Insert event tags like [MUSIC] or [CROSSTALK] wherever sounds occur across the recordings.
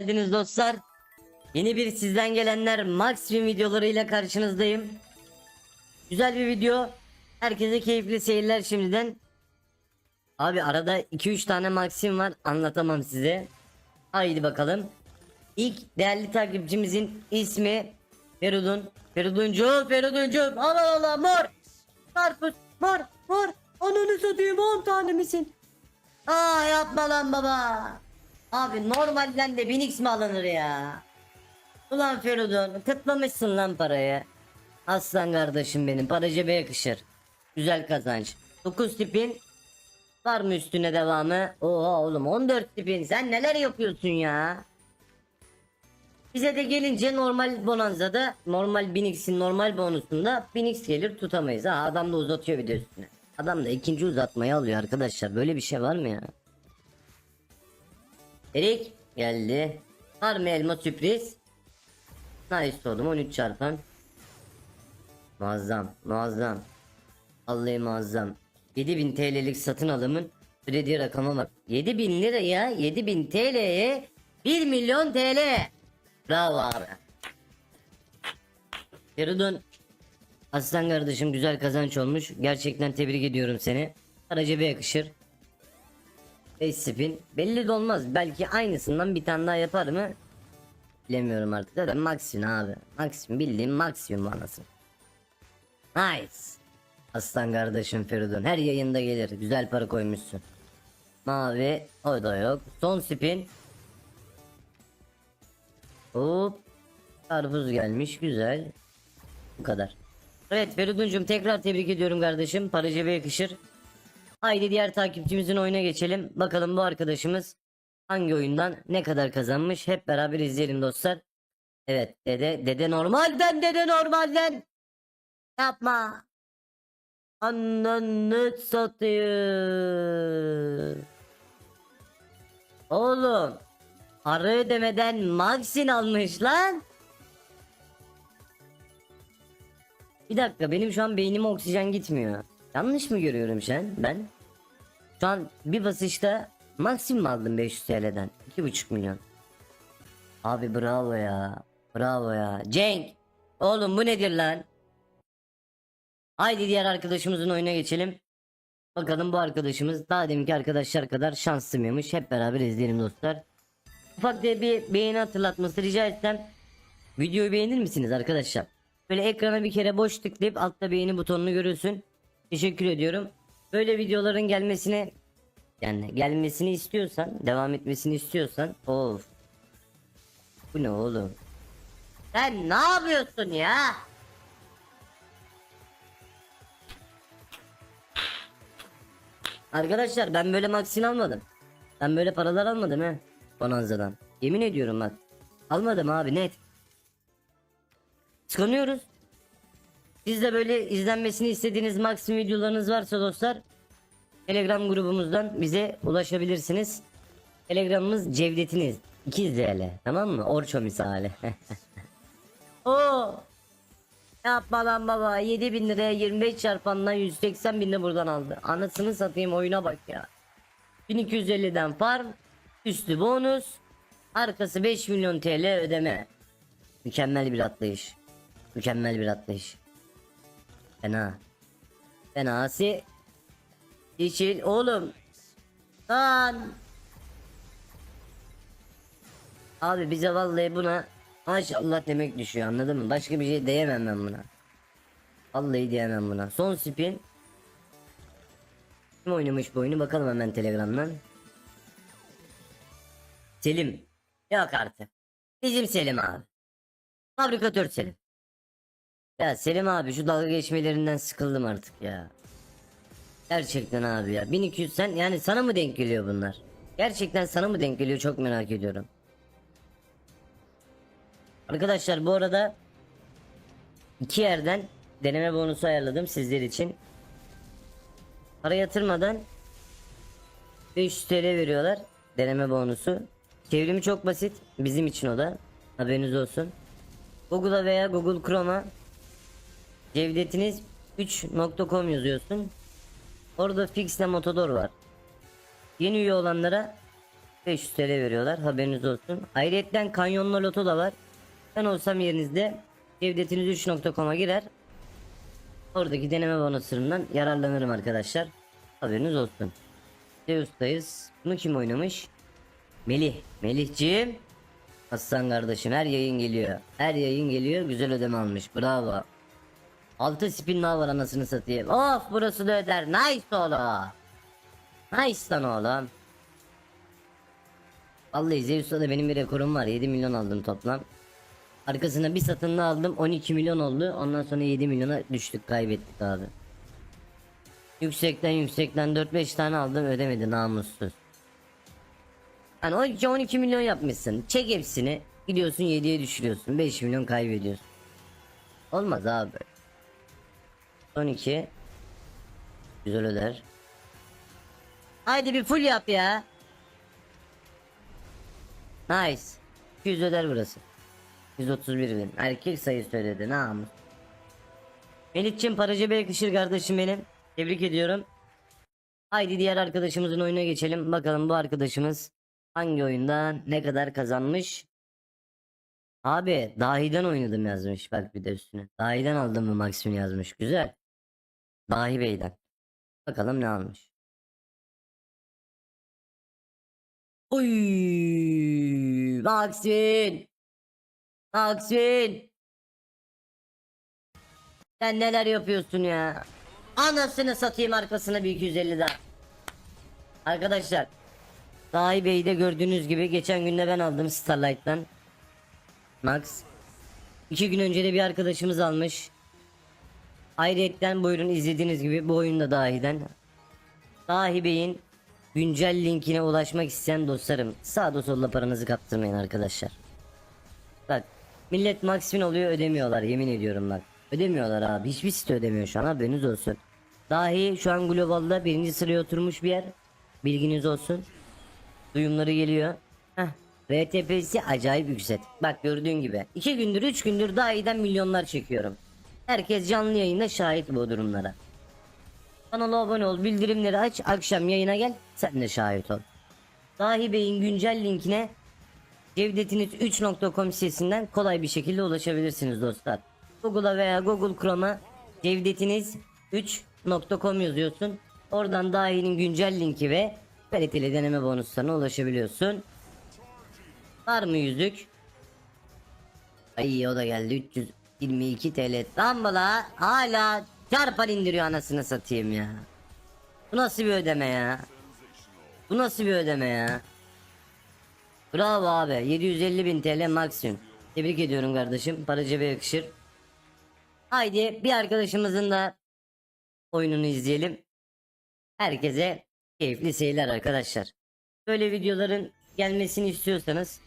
geldiniz dostlar. Yeni bir sizden gelenler Maxim videolarıyla karşınızdayım. Güzel bir video. Herkese keyifli seyirler şimdiden. Abi arada 2-3 tane Maxim var anlatamam size. Haydi bakalım. İlk değerli takipçimizin ismi Feridun. Feriduncu, Feriduncu. Allah Allah mor. Karpuz, mor, mor. Ananı satayım 10 tane misin? Aa yapma lan baba. Abi normalden de 1000x mi alınır ya? Ulan Feridun kıtlamışsın lan parayı. Aslan kardeşim benim para cebe yakışır. Güzel kazanç. 9 tipin var mı üstüne devamı? Oha oğlum 14 tipin sen neler yapıyorsun ya? Bize de gelince normal bonanzada normal 1000x'in normal bonusunda 1000x gelir tutamayız. Ha adam da uzatıyor bir de üstüne. Adam da ikinci uzatmayı alıyor arkadaşlar. Böyle bir şey var mı ya? Erik geldi. Var mı elma sürpriz? Nice oğlum 13 çarpan. Muazzam muazzam. Vallahi muazzam. 7000 TL'lik satın alımın ödediği rakama bak. 7000 liraya 7000 TL'ye 1 milyon TL. Bravo abi. Feridun Aslan kardeşim güzel kazanç olmuş. Gerçekten tebrik ediyorum seni. Para cebe yakışır. 5 spin. Belli de olmaz. Belki aynısından bir tane daha yapar mı? Bilemiyorum artık. Zaten maksimum abi. Maksimum bildiğim maksimum anasın. Nice. Aslan kardeşim Feridun. Her yayında gelir. Güzel para koymuşsun. Mavi. O da yok. Son spin. Hop. Karpuz gelmiş. Güzel. Bu kadar. Evet Feridun'cum tekrar tebrik ediyorum kardeşim. Para cebe yakışır. Haydi diğer takipçimizin oyuna geçelim. Bakalım bu arkadaşımız hangi oyundan ne kadar kazanmış. Hep beraber izleyelim dostlar. Evet dede dede normalden dede normalden. Yapma. Ananı satayım. Oğlum. Para ödemeden Maxin almış lan. Bir dakika benim şu an beynime oksijen gitmiyor. Yanlış mı görüyorum şu an ben? Şu an bir basışta maksimum aldım 500 TL'den. 2,5 milyon. Abi bravo ya. Bravo ya. Cenk. Oğlum bu nedir lan? Haydi diğer arkadaşımızın oyuna geçelim. Bakalım bu arkadaşımız daha deminki arkadaşlar kadar şanslı mıymış? Hep beraber izleyelim dostlar. Ufak diye bir beğeni hatırlatması rica etsem. Videoyu beğenir misiniz arkadaşlar? Böyle ekrana bir kere boş tıklayıp altta beğeni butonunu görürsün. Teşekkür ediyorum. Böyle videoların gelmesine yani gelmesini istiyorsan, devam etmesini istiyorsan of. Bu ne oğlum? Sen ne yapıyorsun ya? Arkadaşlar ben böyle maksin almadım. Ben böyle paralar almadım he. Bonanza'dan. Yemin ediyorum bak. Almadım abi net. Tıkanıyoruz. Siz de böyle izlenmesini istediğiniz maksim videolarınız varsa dostlar Telegram grubumuzdan bize ulaşabilirsiniz. Telegramımız Cevdetiniz 2 TL tamam mı? Orço misali. [LAUGHS] Oo. Yapma lan baba 7000 liraya 25 çarpandan 180 bin de buradan aldı. Anasını satayım oyuna bak ya. 1250'den farm üstü bonus arkası 5 milyon TL ödeme. Mükemmel bir atlayış. Mükemmel bir atlayış. Fena. Fenası. İçin oğlum. Lan. Abi bize vallahi buna maşallah demek düşüyor anladın mı? Başka bir şey diyemem ben buna. Vallahi diyemem buna. Son spin. Kim oynamış bu oyunu bakalım hemen telegramdan. Selim. Yok artık. Bizim Selim abi. Fabrikatör Selim. Ya Selim abi şu dalga geçmelerinden sıkıldım artık ya. Gerçekten abi ya. 1200 sen yani sana mı denk geliyor bunlar? Gerçekten sana mı denk geliyor çok merak ediyorum. Arkadaşlar bu arada iki yerden deneme bonusu ayarladım sizler için. Para yatırmadan 500 TL veriyorlar deneme bonusu. Çevrimi çok basit bizim için o da haberiniz olsun. Google'a veya Google Chrome'a Cevdetiniz 3.com yazıyorsun. Orada Fixle Motodor var. Yeni üye olanlara 500 TL veriyorlar haberiniz olsun. Ayrıca kanyonlu loto da var. Ben olsam yerinizde cevdetiniz3.com'a girer. Oradaki deneme bonuslarından yararlanırım arkadaşlar. Haberiniz olsun. Zeus'tayız. Bunu kim oynamış? Melih. Melihciğim. Aslan kardeşim her yayın geliyor. Her yayın geliyor güzel ödeme almış. Bravo. 6 spin daha var anasını satayım. Of burası da öder. Nice oğlum. Nice lan oğlum. Vallahi Zeus'ta da benim bir rekorum var. 7 milyon aldım toplam. Arkasına bir satınla aldım 12 milyon oldu. Ondan sonra 7 milyona düştük kaybettik abi. Yüksekten yüksekten 4-5 tane aldım ödemedi namussuz. Hani 12-12 milyon yapmışsın. Çek hepsini. Gidiyorsun 7'ye düşürüyorsun. 5 milyon kaybediyorsun. Olmaz abi. 12 Güzel öder. Haydi bir full yap ya. Nice. 200 öder burası. 131 bin. Erkek sayı söyledi. Namus. Melih'cim para cebe yakışır kardeşim benim. Tebrik ediyorum. Haydi diğer arkadaşımızın oyuna geçelim. Bakalım bu arkadaşımız hangi oyunda ne kadar kazanmış. Abi dahiden oynadım yazmış. Bak bir de üstüne. Dahiden aldım mı maksimum yazmış. Güzel. Dahi Bey'den. Bakalım ne almış. Oy, Maxwell. Maxwell. Sen neler yapıyorsun ya? Anasını satayım arkasına bir 250 daha. Arkadaşlar. Dahi Bey'de gördüğünüz gibi geçen günde ben aldım Starlight'tan. Max. İki gün önce de bir arkadaşımız almış. Ayrıyetten buyurun izlediğiniz gibi bu oyunda dahiden. Dahi Bey'in güncel linkine ulaşmak isteyen dostlarım sağda solda paranızı kaptırmayın arkadaşlar. Bak millet maksimum oluyor ödemiyorlar yemin ediyorum bak. Ödemiyorlar abi hiçbir site ödemiyor şu an haberiniz olsun. Dahi şu an globalda birinci sıraya oturmuş bir yer. Bilginiz olsun. Duyumları geliyor. Heh. RTP'si acayip yüksek. Bak gördüğün gibi. 2 gündür 3 gündür dahiden milyonlar çekiyorum. Herkes canlı yayında şahit bu durumlara. Kanala abone ol, bildirimleri aç, akşam yayına gel, sen de şahit ol. Dahi Bey'in güncel linkine cevdetiniz3.com sitesinden kolay bir şekilde ulaşabilirsiniz dostlar. Google'a veya Google Chrome'a cevdetiniz3.com yazıyorsun. Oradan Dahi'nin güncel linki ve kaliteli deneme bonuslarına ulaşabiliyorsun. Var mı yüzük? Ay o da geldi 322 TL. Bala hala çarpan indiriyor anasını satayım ya. Bu nasıl bir ödeme ya? Bu nasıl bir ödeme ya? Bravo abi 750 bin TL maksimum. Tebrik ediyorum kardeşim. Para cebe yakışır. Haydi bir arkadaşımızın da oyununu izleyelim. Herkese keyifli seyirler arkadaşlar. Böyle videoların gelmesini istiyorsanız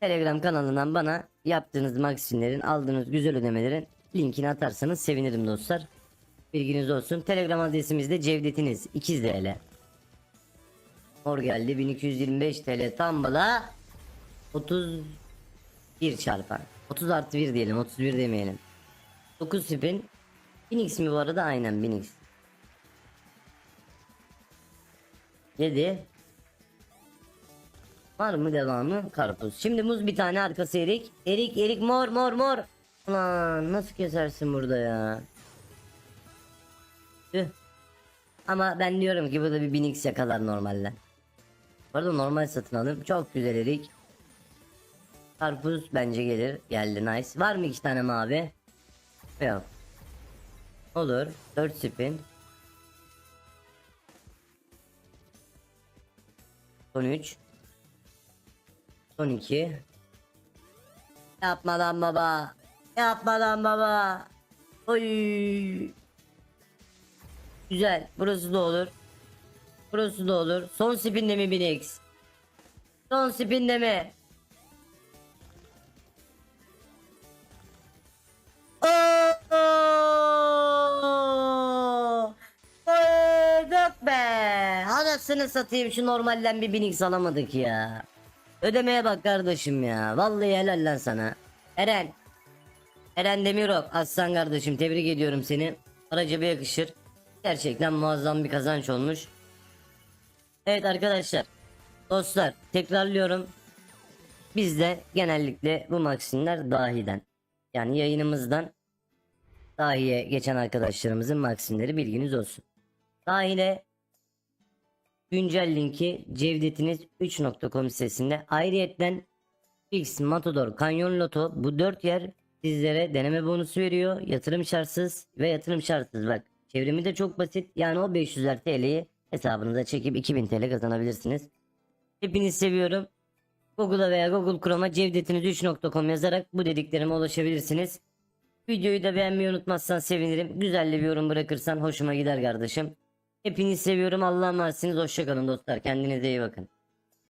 Telegram kanalından bana yaptığınız maksimlerin aldığınız güzel ödemelerin linkini atarsanız sevinirim dostlar. Bilginiz olsun. Telegram adresimiz de Cevdetiniz 2 TL. Mor geldi 1225 TL tam bala 31 çarpan. 30 artı 1 diyelim 31 demeyelim. 9 spin. 1000x mi bu arada aynen 1000x. 7 Var mı devamı? Karpuz. Şimdi muz bir tane arkası erik. Erik erik mor mor mor. Ulan nasıl kesersin burada ya? Tüh. Ama ben diyorum ki burada bir 1000x yakalar normalden. Bu arada normal satın alım. Çok güzel erik. Karpuz bence gelir. Geldi nice. Var mı iki tane mavi? Yok. Olur. 4 spin. Son 3. Son 2. Yapma lan baba. Yapma lan baba. Oy. Güzel. Burası da olur. Burası da olur. Son spinde mi 1000x? Son spinde mi? Anasını satayım şu normalden bir 1000x alamadık ya. Ödemeye bak kardeşim ya. Vallahi helal lan sana. Eren. Eren Demirok. Aslan kardeşim tebrik ediyorum seni. Para cebe yakışır. Gerçekten muazzam bir kazanç olmuş. Evet arkadaşlar. Dostlar tekrarlıyorum. Bizde genellikle bu maksimler dahiden. Yani yayınımızdan dahiye geçen arkadaşlarımızın maksimleri bilginiz olsun. Dahile güncel linki cevdetiniz3.com sitesinde ayrıyetten X, Matador, Kanyon Loto bu dört yer sizlere deneme bonusu veriyor. Yatırım şartsız ve yatırım şartsız bak. Çevrimi de çok basit. Yani o 500'ler TL'yi hesabınıza çekip 2000 TL kazanabilirsiniz. Hepinizi seviyorum. Google'a veya Google Chrome'a cevdetiniz3.com yazarak bu dediklerime ulaşabilirsiniz. Videoyu da beğenmeyi unutmazsan sevinirim. Güzel bir yorum bırakırsan hoşuma gider kardeşim. Hepinizi seviyorum. Allah'a emanetsiniz. Hoşçakalın dostlar. Kendinize iyi bakın.